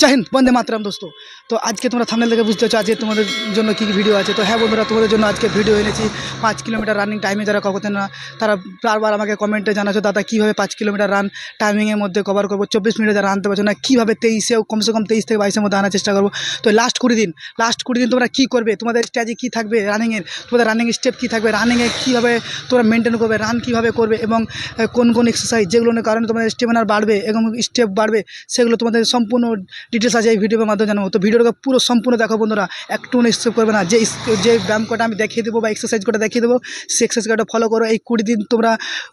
জয় হিন্দ, বন্দে মাতরাম দোস্ত। তো আজকে তোমরা থামনেল থেকে বুঝতে পারছ, আজকে তোমাদের জন্য কী কী ভিডিও আছে। তো হ্যাঁ বন্ধুরা, তোমাদের জন্য আজকে ভিডিও এনেছি, পাঁচ কিলোমিটার রানিং টাইমে যারা কখন না, তারা বারবার আমাকে কমেন্টে জানাচ্ছো, দাদা, কীভাবে পাঁচ কিলোমিটার রান টাইমিংয়ের মধ্যে কভার করব? চব্বিশ মিনিটে যারা আনতে পারছ না, কীভাবে তেইশেও কমসে কম তেইশ থেকে বাইশের মধ্যে আনার চেষ্টা করব? তো লাস্ট কুড়ি দিন লাস্ট কুড়ি দিন তোমরা কী করবে? তোমাদের স্ট্র্যাটেজি কী থাকবে রানিংয়ের তোমাদের রানিং স্টেপ কী থাকবে? রানিংয়ে কীভাবে তোমরা মেনটেন করবে? রান কীভাবে করবে? এবং কোন কোন এক্সারসাইজ যেগুলোর কারণে তোমাদের স্টেমিনার বাড়বে এবং স্টেপ বাড়বে, সেগুলো তোমাদের সম্পূর্ণ ডিটেলস আছে এই ভিডিওর মাধ্যমে জানাব। তো ভিডিওটাকে পুরো সম্পূর্ণ দেখো বন্ধুরা একটু স্টেপ করবে না। যে যে ব্যায়াম কটা আমি দেখিয়ে দেবো বা এক্সারসাইজ কটা দেখিয়ে দেবো সেই এক্সারসাইজ কটা ফলো করো, এই কুড়ি দিন তোমরা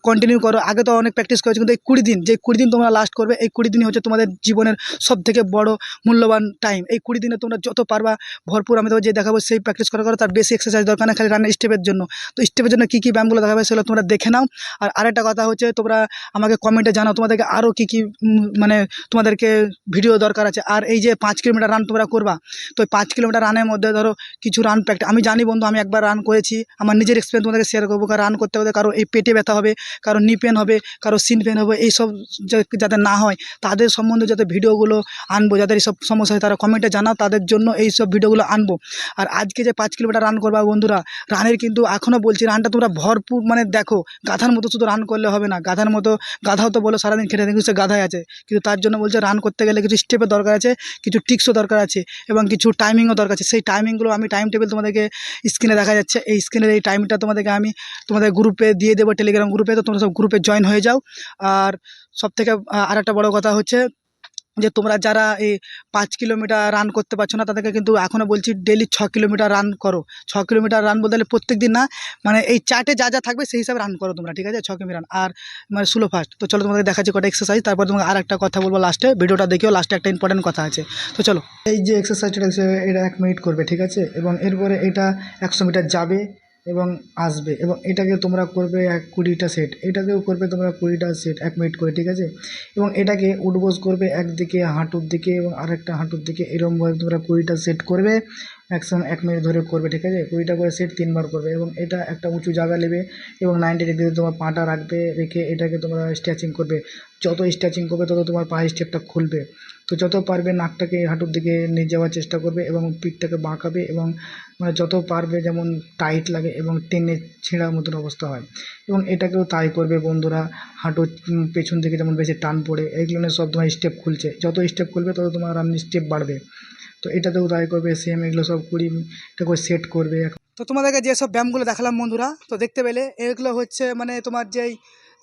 কন্টিনিউ করো। আগে তো অনেক প্র্যাকটিস করেছ, কিন্তু এই কুড়ি দিন, যে কুড়ি দিন তোমরা লাস্ট করবে, এই কুড়ি দিনই হচ্ছে তোমাদের জীবনের সব থেকে বড় মূল্যবান টাইম এই কুড়ি দিনে তোমরা যত পারবা, ভরপুর আমি তোমাকে যে দেখাবো, সেই প্র্যাকটিস করা করো তার বেশি এক্সারসাইজ দরকার না খালি রান্নার স্টেপের জন্য। তো স্টেপের জন্য কী কী ব্যায়ামগুলো দেখাবে সেগুলো তোমরা দেখে নাও। আর আরেকটা কথা হচ্ছে, তোমরা আমাকে কমেন্টে জানাও, তোমাদেরকে আরও কী কী মানে তোমাদেরকে ভিডিও দরকার আছে। আর এই যে পাঁচ কিলোমিটার রান তোমরা করবা, তো পাঁচ কিলোমিটার রানের মধ্যে ধরো কিছু রান প্র্যাকটিস আমি জানি বন্ধু, আমি একবার রান করেছি, আমার নিজের এক্সপিরিয়েন্স তোমাদেরকে শেয়ার করব, কারণ রান করতে হবে কারও এই পেটে ব্যথা হবে, কারও নি পেন হবে, কারও সিন পেন হবে এইসব যাতে না হয়, তাদের সম্বন্ধে যাতে ভিডিওগুলো আনব, যাদের এইসব সমস্যা হয়, তারা কমেন্টে জানাও, তাদের জন্য এই সব ভিডিওগুলো আনব। আর আজকে যে পাঁচ কিলোমিটার রান করবা বন্ধুরা রানের কিন্তু এখনও বলছি রানটা তোমরা ভরপুর মানে দেখো, গাধার মতো শুধু রান করলে হবে না, গাধার মতো, গাধাও তো বলো সারাদিন খেটে কিন্তু সে গাধাই আছে, কিন্তু তার জন্য বলছে রান করতে গেলে কিছু স্টেপের দরকার আছে, কিছু টিক্সও দরকার আছে এবং কিছু টাইমিংও দরকার আছে। সেই টাইমিংগুলো আমি টাইম টেবিল তোমাদেরকে স্ক্রিনে দেখা যাচ্ছে। এই স্ক্রিনের এই টাইমটা তোমাদেরকে আমি তোমাদের গ্রুপে দিয়ে দেবো টেলিগ্রাম গ্রুপে তো তোমরা সব গ্রুপে জয়েন হয়ে যাও। আর সবথেকে আর একটা বড়ো কথা হচ্ছে যে তোমরা যারা এই পাঁচ কিলোমিটার রান করতে পারছ না, তাদেরকে কিন্তু এখনও বলছি ডেলি ছ কিলোমিটার রান করো। ছ কিলোমিটার রান বলতে গেলে প্রত্যেক দিন না মানে এই চার্টে যা যা থাকবে সেই হিসাবে রান করো তোমরা, ঠিক আছে? ছ কিলোমিটার রান আর মানে স্লো ফাস্ট তো চলো তোমাদের দেখাচ্ছি কটা এক্সারসাইজ তারপর তোমাকে আর একটা কথা বলব লাস্টে ভিডিওটা দেখেও লাস্টে একটা ইম্পর্টেন্ট কথা আছে। তো চলো। এই যে এক্সারসাইজটা এটা এক মিনিট করবে, ঠিক আছে? এবং এরপরে এটা একশো মিটার যাবে। এবং আসবে এবং এটাকে তোমরা করবে এক কুড়িটা সেট এটাকেও করবে তোমরা কুড়িটা সেট এক মিনিট করে, ঠিক আছে? এবং এটাকে উঠবোস করবে একদিকে, হাঁটুর দিকে এবং আরেকটা হাঁটুর দিকে। এরকমভাবে তোমরা কুড়িটা সেট করবে, একসঙ্গে এক মিনিট ধরে করবে, ঠিক আছে? কুড়িটা করে সেট তিনবার করবে এবং এটা একটা উঁচু জায়গা নেবে এবং নাইনটি ডিগ্রিতে তোমার পাটা রাখবে, রেখে এটাকে তোমরা স্ট্রেচিং করবে। যত স্ট্রেচিং করবে, তত তোমার পায়ের স্টেপটা খুলবে। তো যত পারবে নাকটাকে হাঁটুর দিকে নিয়ে যাওয়ার চেষ্টা করবে এবং পিঠটাকে বাঁকাবে এবং মানে যত পারবে যেমন টাইট লাগে এবং টেনে ছেঁড়ার মতন অবস্থা হয়। এবং এটাকেও তাই করবে বন্ধুরা, হাঁটুর পেছন থেকে যেমন বেশি টান পড়ে এইগুলো সব তোমার স্টেপ খুলছে। যত স্টেপ খুলবে তত তোমার রানিং স্টেপ বাড়বে। তো এটাতেও তাই করবে সেম এগুলো সব কুড়িটা করে সেট করবে। তো তোমাদেরকে যেসব ব্যায়ামগুলো দেখালাম বন্ধুরা, তো দেখতে পেলে এগুলো হচ্ছে মানে তোমার যেই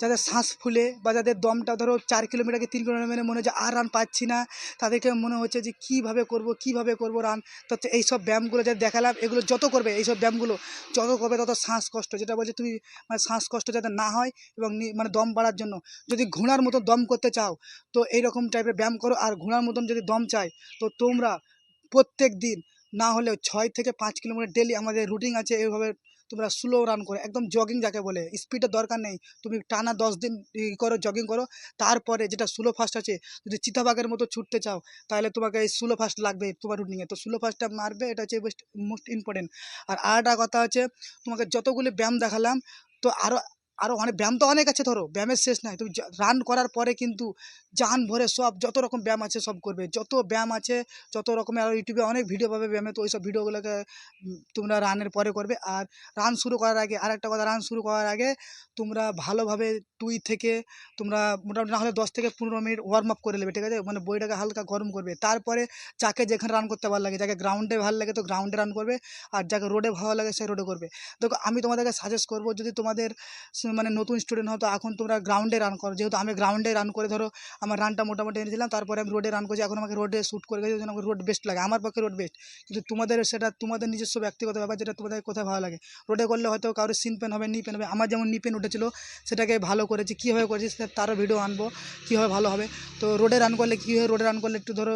যাদের শ্বাস ফুলে বা যাদের দমটা ধরো চার কিলোমিটারকে তিন কিলোমিটার মানে মনে হচ্ছে আর রান পাচ্ছি না। তাদেরকে মনে হচ্ছে যে, কীভাবে করব কীভাবে করব রান তো এই সব ব্যায়ামগুলো যাদের দেখালাম, এগুলো যত করবে এই সব ব্যায়ামগুলো যত করবে তত শ্বাসকষ্ট, যেটা বলছে তুমি মানে শ্বাসকষ্ট যাতে না হয় এবং মানে দম বাড়ার জন্য। যদি ঘোড়ার মতো দম করতে চাও, তো এইরকম টাইপের ব্যায়াম করো। আর ঘোড়ার মতন যদি দম চাই তো তোমরা প্রত্যেক দিন না হলেও ছয় থেকে পাঁচ কিলোমিটার ডেলি আমাদের রুটিন আছে এইভাবে তোমরা স্লো রান করো, একদম জগিং যাকে বলে। স্পিডের দরকার নেই। তুমি টানা দশ দিন করো জগিং করো। তারপরে যেটা স্লো ফাস্ট আছে, যদি চিতাবাগের মতো ছুটতে চাও, তাহলে তোমাকে এই স্লো ফাস্ট লাগবে তোমার রুটিনে তো স্লো ফাস্টটা মারবে, এটা হচ্ছে মোস্ট ইম্পর্টেন্ট আর আরেকটা কথা হচ্ছে, তোমাকে যতগুলি ব্যায়াম দেখালাম, তো আরও আরও অনেক ব্যায়াম তো অনেক আছে ধরো, ব্যায়ামের শেষ নাই। তুমি রান করার পরে কিন্তু জান ভরে সব যত রকম ব্যায়াম আছে সব করবে। যত ব্যায়াম আছে, যত রকমের আর ইউটিউবে অনেক ভিডিও পাবে ব্যায়ামে, তো ওই সব ভিডিওগুলোকে তোমরা রানের পরে করবে। আর রান শুরু করার আগে আর একটা কথা রান শুরু করার আগে তোমরা ভালোভাবে দুই থেকে, তোমরা মোটামুটি না হলে দশ থেকে পনেরো মিনিট ওয়ার্ম আপ করে নেবে, ঠিক আছে? মানে বইটাকে হালকা গরম করবে। তারপরে যাকে যেখানে রান করতে ভালো লাগে, যাকে গ্রাউন্ডে ভালো লাগে তো গ্রাউন্ডে রান করবে, আর যাকে রোডে ভালো লাগে সে রোডে করবে। দেখো, আমি তোমাদেরকে সাজেস্ট করব, যদি তোমাদের মানে নতুন স্টুডেন্ট হতো এখন তোমরা গ্রাউন্ডে রান করো। যেহেতু আমি গ্রাউন্ডে রান করে ধরো, আমার রানটা মোটামুটি এনেছিলাম তারপরে আমি রোডে রান করছি। এখন আমাকে রোডে শ্যুট করে গেছি আমাকে রোড বেস্ট লাগে। আমার পক্ষে রোড বেস্ট কিন্তু তোমাদের সেটা তোমাদের নিজস্ব ব্যক্তিগত ব্যাপার, যেটা তোমাদের কোথায় ভালো লাগে। রোডে করলে হয়তো কারোর সিন পেন হবে নি পেন হবে। আমার যেমন নি পেন উঠেছিল, সেটাকে ভালো করেছি। কীভাবে করেছি সেটা তারও ভিডিও আনব, কীভাবে ভালো হবে। তো রোডে রান করলে কী হয়? রোডে রান করলে একটু ধরো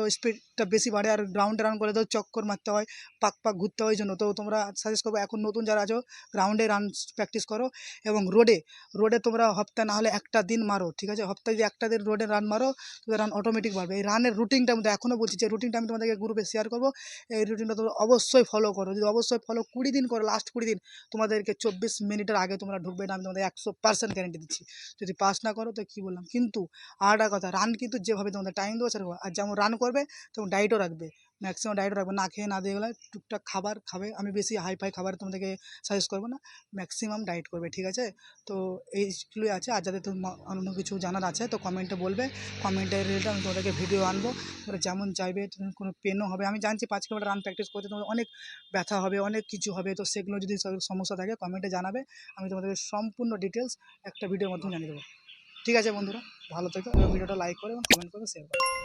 স্পিডটা বেশি বাড়ে আর গ্রাউন্ডে রান করলে ধরো চক্কর মারতে হয়, পাক পাক ঘুরতে হয় জন্য। তো তোমরা সাজেস্ট করব এখন নতুন যারা আছো গ্রাউন্ডে রান প্র্যাকটিস করো এবং রোডে রোডে তোমরা হপ্তাহে না হলে একটা দিন মারো, ঠিক আছে? হপ্তাহে যদি একটা দিন রোডে রান মারো তোমাদের রান অটোমেটিক বাড়বে। এই রানের রুটিনটা আমি এখনও বলছি, যে রুটিনটা আমি তোমাদেরকে গ্রুপে শেয়ার করব, এই রুটিনটা তোমরা অবশ্যই ফলো করো। যদি অবশ্যই ফলো কুড়ি দিন করো লাস্ট কুড়ি দিন, তোমাদেরকে চব্বিশ মিনিটের আগে তোমরা ঢুকবে না আমি তোমাদের একশো পার্সেন্ট গ্যারেন্টি দিচ্ছি। যদি পাস না করো, তো কী বললাম? কিন্তু আর একটা কথা রান কিন্তু যেভাবে তোমাদের টাইম দেবো সেরকম। আর যেমন রান করবে, তেমন ডাইটও রাখবে। ম্যাক্সিমাম ডাইটও রাখবে। না খেয়ে না দিয়ে গেলে টুকটাক খাবার খাবে। আমি বেশি হাই ফাই খাবার তোমাদেরকে সাজেস্ট করব না। ম্যাক্সিমাম ডায়েট করবে, ঠিক আছে? তো এইগুলোই আছে। আর যাদের অন্য কিছু জানার আছে, তো কমেন্টে বলবে। কমেন্টের রিলেটেড আমি তোমাদেরকে ভিডিও আনব। তোমরা যেমন চাইবে কোনো পেনও হবে। আমি জানছি পাঁচ কিলোমিটার রান প্র্যাকটিস করতে তোমাদের অনেক ব্যথা হবে, অনেক কিছু হবে। তো সেগুলো যদি সমস্যা থাকে কমেন্টে জানাবে। আমি তোমাদেরকে সম্পূর্ণ ডিটেলস একটা ভিডিওর মাধ্যমে জানিয়ে দেবো। ঠিক আছে বন্ধুরা? ভালো থেকো ভিডিওটা লাইক করে এবং কমেন্ট করে শেয়ার করো।